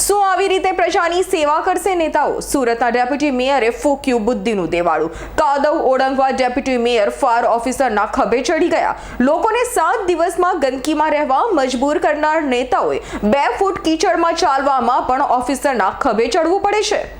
શું આવી રીતે પ્રજાની સેવા કરશે નેતાઓ? સુરતના ડેપ્યુટી મેયરે ફૂક્યું બુદ્ધિનું દેવાળું. કાદવ ઓળંગવા ડેપ્યુટી મેયર, ફાયર ઓફિસરના ખભે ચડી ગયા. લોકોને સાત દિવસમાં ગંદકીમાં રહેવા મજબૂર કરનાર નેતાઓએ બે ફૂટ કીચડમાં ચાલવામાં પણ ઓફિસરના ખભે ચડવું પડે છે.